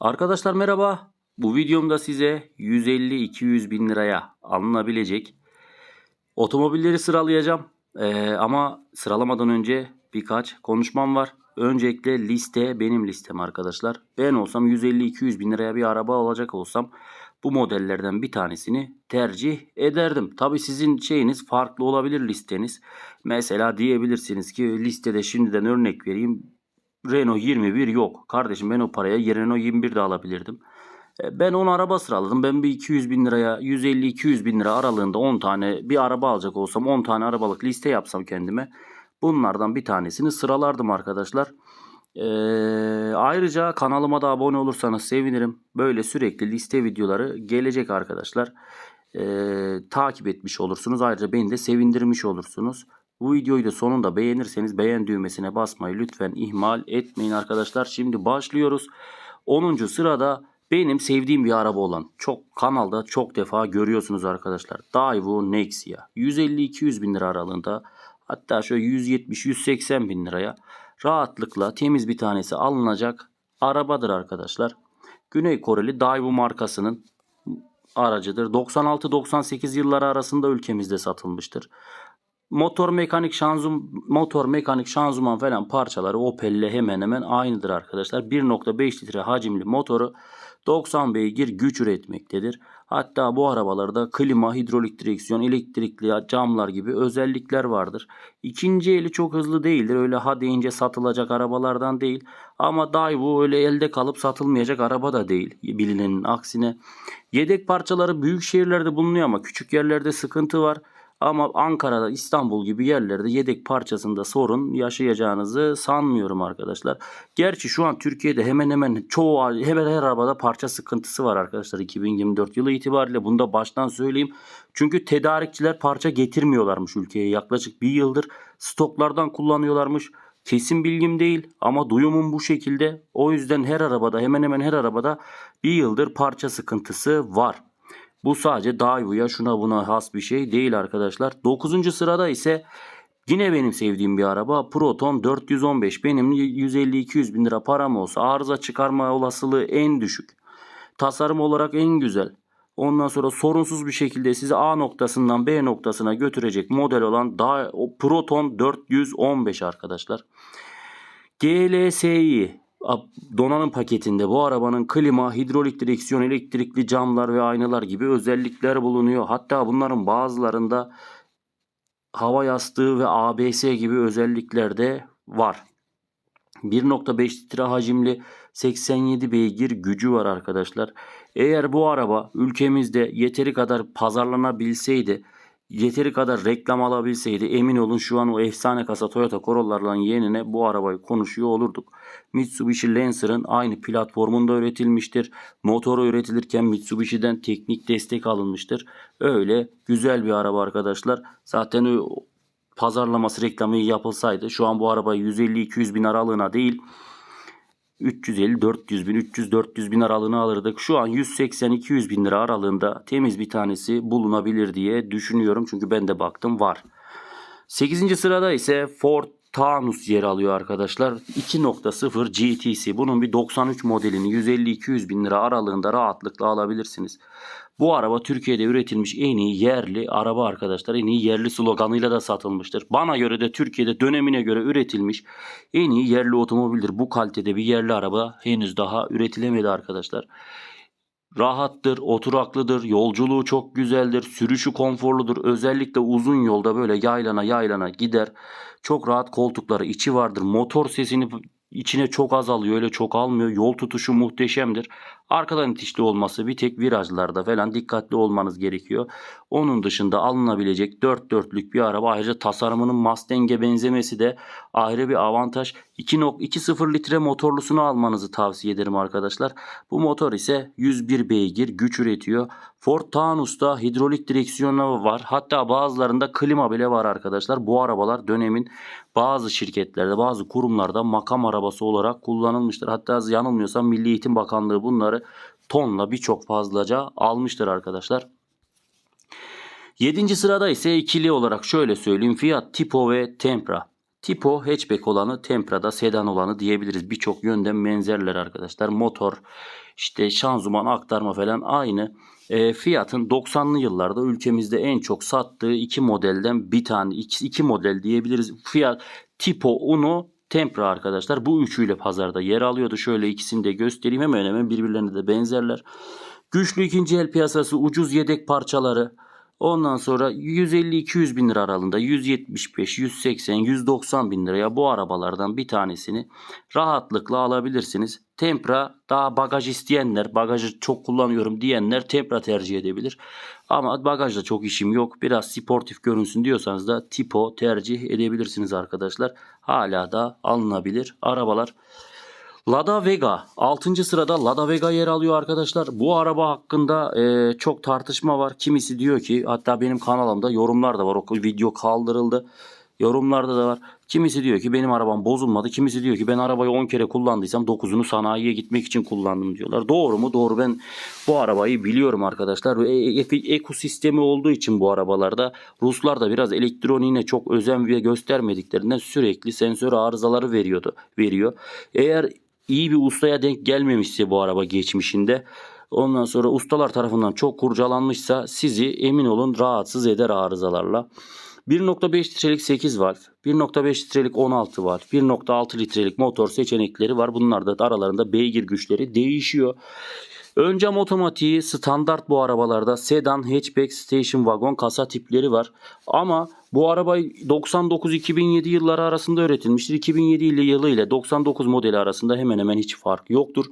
Arkadaşlar merhaba. Bu videomda size 150-200 bin liraya alınabilecek otomobilleri sıralayacağım. Ee, ama sıralamadan önce birkaç konuşmam var. Öncelikle liste benim listem arkadaşlar. Ben olsam 150-200 bin liraya bir araba alacak olsam bu modellerden bir tanesini tercih ederdim. Tabi sizin şeyiniz farklı olabilir listeniz. Mesela diyebilirsiniz ki listede şimdiden örnek vereyim. Renault 21 yok. Kardeşim ben o paraya Renault 21 de alabilirdim. E, Ben 10 araba sıraladım. Ben bir 200 bin liraya 150-200 bin lira aralığında 10 tane bir araba alacak olsam 10 tane arabalık liste yapsam kendime. Bunlardan bir tanesini sıralardım arkadaşlar. Ee, ayrıca kanalıma da abone olursanız sevinirim. Böyle sürekli liste videoları gelecek arkadaşlar. Ee, takip etmiş olursunuz. Ayrıca beni de sevindirmiş olursunuz. Bu videoyu da sonunda beğenirseniz beğen düğmesine basmayı lütfen ihmal etmeyin arkadaşlar. Şimdi başlıyoruz. 10. sırada benim sevdiğim bir araba olan çok kanalda çok defa görüyorsunuz arkadaşlar. Daewoo Nexia 150-200 bin lira aralığında hatta şöyle 170-180 bin liraya rahatlıkla temiz bir tanesi alınacak arabadır arkadaşlar. Güney Koreli Daewoo markasının aracıdır. 96-98 yılları arasında ülkemizde satılmıştır. Motor mekanik şanzum motor mekanik şanzıman falan parçaları Opel'le hemen hemen aynıdır arkadaşlar. 1.5 litre hacimli motoru 90 beygir güç üretmektedir. Hatta bu arabalarda klima, hidrolik direksiyon, elektrikli camlar gibi özellikler vardır. İkinci eli çok hızlı değildir. Öyle ha deyince satılacak arabalardan değil. Ama Daewoo öyle elde kalıp satılmayacak araba da değil. Bilinenin aksine. Yedek parçaları büyük şehirlerde bulunuyor ama küçük yerlerde sıkıntı var. Ama Ankara'da, İstanbul gibi yerlerde yedek parçasında sorun yaşayacağınızı sanmıyorum arkadaşlar. Gerçi şu an Türkiye'de hemen hemen çoğu hemen her arabada parça sıkıntısı var arkadaşlar 2024 yılı itibariyle. Bunu da baştan söyleyeyim. Çünkü tedarikçiler parça getirmiyorlarmış ülkeye. Yaklaşık bir yıldır stoklardan kullanıyorlarmış. Kesin bilgim değil ama duyumum bu şekilde. O yüzden her arabada hemen hemen her arabada bir yıldır parça sıkıntısı var. Bu sadece Daewoo'ya şuna buna has bir şey değil arkadaşlar. 9. sırada ise yine benim sevdiğim bir araba Proton 415. Benim 150-200 bin lira param olsa arıza çıkarma olasılığı en düşük. Tasarım olarak en güzel. Ondan sonra sorunsuz bir şekilde sizi A noktasından B noktasına götürecek model olan Proton 415 arkadaşlar. GLSI donanım paketinde bu arabanın klima, hidrolik direksiyon, elektrikli camlar ve aynalar gibi özellikler bulunuyor. Hatta bunların bazılarında hava yastığı ve ABS gibi özellikler de var. 1.5 litre hacimli 87 beygir gücü var arkadaşlar. Eğer bu araba ülkemizde yeteri kadar pazarlanabilseydi yeteri kadar reklam alabilseydi emin olun şu an o efsane kasa Toyota Corolla'ların yerine bu arabayı konuşuyor olurduk. Mitsubishi Lancer'ın aynı platformunda üretilmiştir. Motoru üretilirken Mitsubishi'den teknik destek alınmıştır. Öyle güzel bir araba arkadaşlar. Zaten o pazarlaması reklamı yapılsaydı şu an bu arabayı 150-200 bin aralığına değil 350-400 bin, 300-400 bin aralığını alırdık. Şu an 180-200 bin lira aralığında temiz bir tanesi bulunabilir diye düşünüyorum. Çünkü ben de baktım var. 8. sırada ise Ford Taunus yer alıyor arkadaşlar. 2.0 GTC. Bunun bir 93 modelini 150-200 bin lira aralığında rahatlıkla alabilirsiniz. Bu araba Türkiye'de üretilmiş en iyi yerli araba arkadaşlar. En iyi yerli sloganıyla da satılmıştır. Bana göre de Türkiye'de dönemine göre üretilmiş en iyi yerli otomobildir. Bu kalitede bir yerli araba henüz daha üretilemedi arkadaşlar. Rahattır, oturaklıdır, yolculuğu çok güzeldir, sürüşü konforludur. Özellikle uzun yolda böyle yaylana yaylana gider. Çok rahat koltukları içi vardır. Motor sesini içine çok az alıyor öyle çok almıyor. Yol tutuşu muhteşemdir. Arkadan itişli olması bir tek virajlarda falan dikkatli olmanız gerekiyor. Onun dışında alınabilecek 4 dörtlük bir araba. Ayrıca tasarımının Mustang'e benzemesi de ayrı bir avantaj. 2.20 litre motorlusunu almanızı tavsiye ederim arkadaşlar. Bu motor ise 101 beygir güç üretiyor. Ford Taunus'ta hidrolik direksiyonu var. Hatta bazılarında klima bile var arkadaşlar. Bu arabalar dönemin bazı şirketlerde, bazı kurumlarda makam arabası olarak kullanılmıştır. Hatta yanılmıyorsam Milli Eğitim Bakanlığı bunları tonla birçok fazlaca almıştır arkadaşlar. 7. sırada ise ikili olarak şöyle söyleyeyim. Fiat Tipo ve Tempra. Tipo hatchback olanı, Tempra'da sedan olanı diyebiliriz. Birçok yönden benzerler arkadaşlar. Motor, işte şanzıman aktarma falan aynı. E, Fiat'ın 90'lı yıllarda ülkemizde en çok sattığı iki modelden bir tane, iki, iki model diyebiliriz. Fiat Tipo Uno Tempra arkadaşlar. Bu üçüyle pazarda yer alıyordu. Şöyle ikisini de göstereyim. Hemen hemen birbirlerine de benzerler. Güçlü ikinci el piyasası, ucuz yedek parçaları. Ondan sonra 150-200 bin lira aralığında 175, 180, 190 bin liraya bu arabalardan bir tanesini rahatlıkla alabilirsiniz. Tempra daha bagaj isteyenler, bagajı çok kullanıyorum diyenler Tempra tercih edebilir. Ama bagajda çok işim yok. Biraz sportif görünsün diyorsanız da Tipo tercih edebilirsiniz arkadaşlar. Hala da alınabilir arabalar. Lada Vega 6. sırada Lada Vega yer alıyor arkadaşlar. Bu araba hakkında e, çok tartışma var. Kimisi diyor ki hatta benim kanalımda yorumlar da var. O video kaldırıldı. Yorumlarda da var. Kimisi diyor ki benim arabam bozulmadı. Kimisi diyor ki ben arabayı 10 kere kullandıysam 9'unu sanayiye gitmek için kullandım diyorlar. Doğru mu? Doğru. Ben bu arabayı biliyorum arkadaşlar. E- e- ekosistemi olduğu için bu arabalarda Ruslar da biraz elektroniğine çok özen göstermediklerinden sürekli sensör arızaları veriyordu. Veriyor. Eğer iyi bir ustaya denk gelmemişse bu araba geçmişinde ondan sonra ustalar tarafından çok kurcalanmışsa sizi emin olun rahatsız eder arızalarla. 1.5 litrelik 8 valf, 1.5 litrelik 16 valf, 1.6 litrelik motor seçenekleri var. Bunlar da aralarında beygir güçleri değişiyor. Ön cam otomatiği standart bu arabalarda sedan, hatchback, station wagon kasa tipleri var. Ama bu araba 99-2007 yılları arasında üretilmiştir. 2007 yılı ile 99 modeli arasında hemen hemen hiç fark yoktur.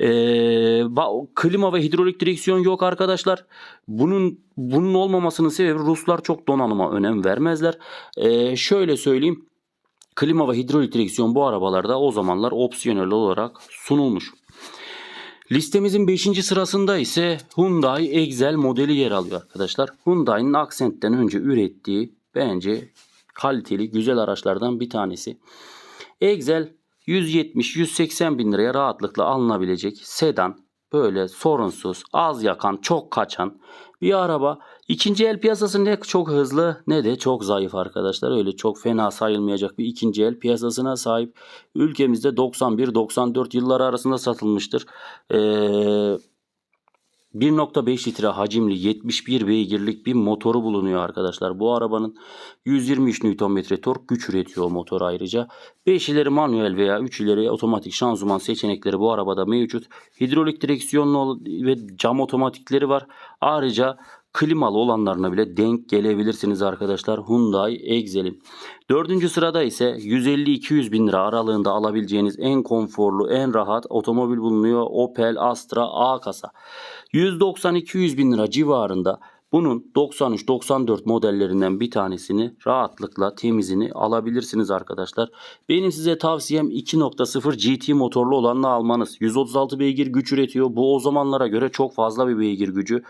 Ba- klima ve hidrolik direksiyon yok arkadaşlar. Bunun bunun olmamasının sebebi Ruslar çok donanıma önem vermezler. Ee, şöyle söyleyeyim. Klima ve hidrolik direksiyon bu arabalarda o zamanlar opsiyonel olarak sunulmuş. Listemizin 5. sırasında ise Hyundai Excel modeli yer alıyor arkadaşlar. Hyundai'nin Accent'ten önce ürettiği bence kaliteli güzel araçlardan bir tanesi. Excel 170-180 bin liraya rahatlıkla alınabilecek sedan böyle sorunsuz az yakan çok kaçan bir araba. İkinci el piyasası ne çok hızlı ne de çok zayıf arkadaşlar. Öyle çok fena sayılmayacak bir ikinci el piyasasına sahip. Ülkemizde 91-94 yılları arasında satılmıştır. Ee, 1.5 litre hacimli 71 beygirlik bir motoru bulunuyor arkadaşlar. Bu arabanın 123 Nm tork güç üretiyor motor ayrıca. 5 ileri manuel veya 3 ileri otomatik şanzıman seçenekleri bu arabada mevcut. Hidrolik direksiyonlu ve cam otomatikleri var. Ayrıca klimalı olanlarına bile denk gelebilirsiniz arkadaşlar Hyundai Excel'in. Dördüncü sırada ise 150-200 bin lira aralığında alabileceğiniz en konforlu, en rahat otomobil bulunuyor. Opel Astra A kasa. 190-200 bin lira civarında bunun 93-94 modellerinden bir tanesini rahatlıkla temizini alabilirsiniz arkadaşlar. Benim size tavsiyem 2.0 GT motorlu olanını almanız. 136 beygir güç üretiyor. Bu o zamanlara göre çok fazla bir beygir gücü.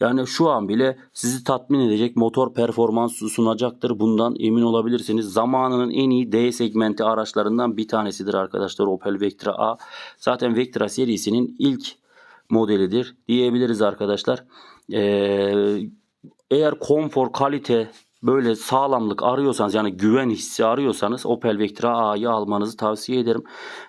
Yani şu an bile sizi tatmin edecek motor performansı sunacaktır. Bundan emin olabilirsiniz. Zamanının en iyi D segmenti araçlarından bir tanesidir arkadaşlar Opel Vectra A. Zaten Vectra serisinin ilk modelidir diyebiliriz arkadaşlar. Ee, eğer konfor, kalite, böyle sağlamlık arıyorsanız yani güven hissi arıyorsanız Opel Vectra A'yı almanızı tavsiye ederim.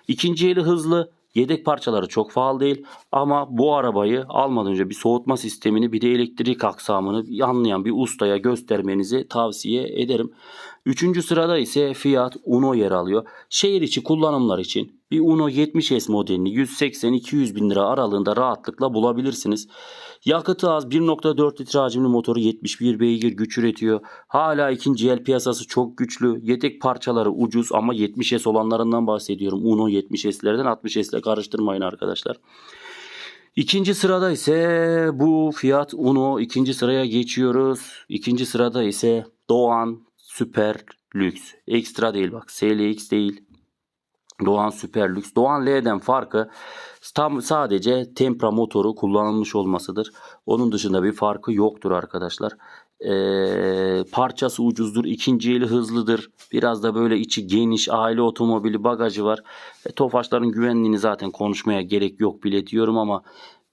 İkinci eli hızlı, yedek parçaları çok pahalı değil ama bu arabayı almadan önce bir soğutma sistemini bir de elektrik aksamını anlayan bir ustaya göstermenizi tavsiye ederim. Üçüncü sırada ise Fiat Uno yer alıyor. Şehir içi kullanımlar için bir Uno 70S modelini 180-200 bin lira aralığında rahatlıkla bulabilirsiniz. Yakıtı az 1.4 litre hacimli motoru 71 beygir güç üretiyor. Hala ikinci el piyasası çok güçlü. Yedek parçaları ucuz ama 70S olanlarından bahsediyorum. Uno 70S'lerden 60S ile karıştırmayın arkadaşlar. İkinci sırada ise bu Fiat Uno ikinci sıraya geçiyoruz. İkinci sırada ise Doğan Süper Lüks. Ekstra değil bak SLX değil. Doğan Süper Lüks. Doğan L'den farkı tam sadece Tempra motoru kullanılmış olmasıdır. Onun dışında bir farkı yoktur arkadaşlar. Ee, parçası ucuzdur. ikinci eli hızlıdır. Biraz da böyle içi geniş aile otomobili bagajı var. E, Tofaşların güvenliğini zaten konuşmaya gerek yok bile diyorum ama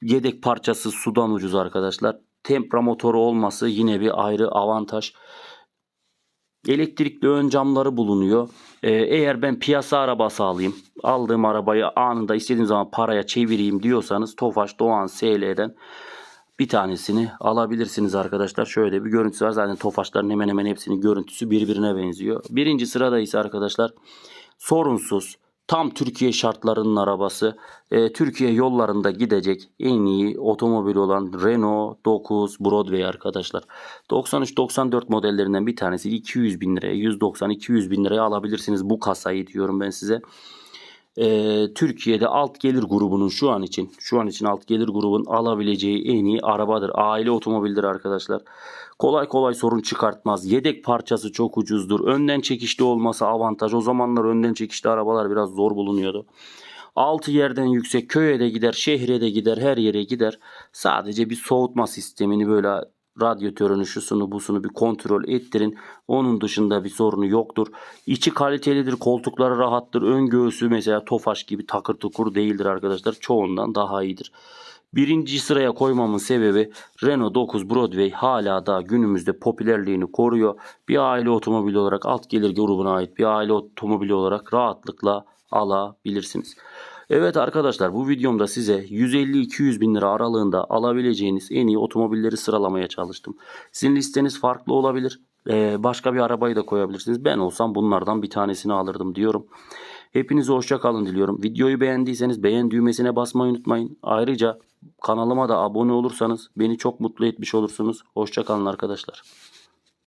yedek parçası sudan ucuz arkadaşlar. Tempra motoru olması yine bir ayrı avantaj. Elektrikli ön camları bulunuyor. Ee, eğer ben piyasa arabası alayım, aldığım arabayı anında istediğim zaman paraya çevireyim diyorsanız Tofaş Doğan SL'den bir tanesini alabilirsiniz arkadaşlar. Şöyle bir görüntüsü var. Zaten Tofaşların hemen hemen hepsinin görüntüsü birbirine benziyor. Birinci sırada ise arkadaşlar sorunsuz tam Türkiye şartlarının arabası. Ee, Türkiye yollarında gidecek en iyi otomobil olan Renault 9 Broadway arkadaşlar. 93-94 modellerinden bir tanesi 200 bin liraya 190-200 bin liraya alabilirsiniz bu kasayı diyorum ben size. Ee, Türkiye'de alt gelir grubunun şu an için şu an için alt gelir grubun alabileceği en iyi arabadır. Aile otomobildir arkadaşlar. Kolay kolay sorun çıkartmaz. Yedek parçası çok ucuzdur. Önden çekişli olması avantaj. O zamanlar önden çekişli arabalar biraz zor bulunuyordu. Altı yerden yüksek köye de gider, şehre de gider, her yere gider. Sadece bir soğutma sistemini böyle radyatörünü, şusunu, busunu bir kontrol ettirin. Onun dışında bir sorunu yoktur. İçi kalitelidir, koltukları rahattır. Ön göğsü mesela Tofaş gibi takır tukur değildir arkadaşlar. Çoğundan daha iyidir. Birinci sıraya koymamın sebebi Renault 9 Broadway hala da günümüzde popülerliğini koruyor. Bir aile otomobili olarak alt gelir grubuna ait bir aile otomobili olarak rahatlıkla alabilirsiniz. Evet arkadaşlar bu videomda size 150-200 bin lira aralığında alabileceğiniz en iyi otomobilleri sıralamaya çalıştım. Sizin listeniz farklı olabilir. Ee, başka bir arabayı da koyabilirsiniz. Ben olsam bunlardan bir tanesini alırdım diyorum. Hepinize hoşça kalın diliyorum. Videoyu beğendiyseniz beğen düğmesine basmayı unutmayın. Ayrıca kanalıma da abone olursanız beni çok mutlu etmiş olursunuz. Hoşça kalın arkadaşlar.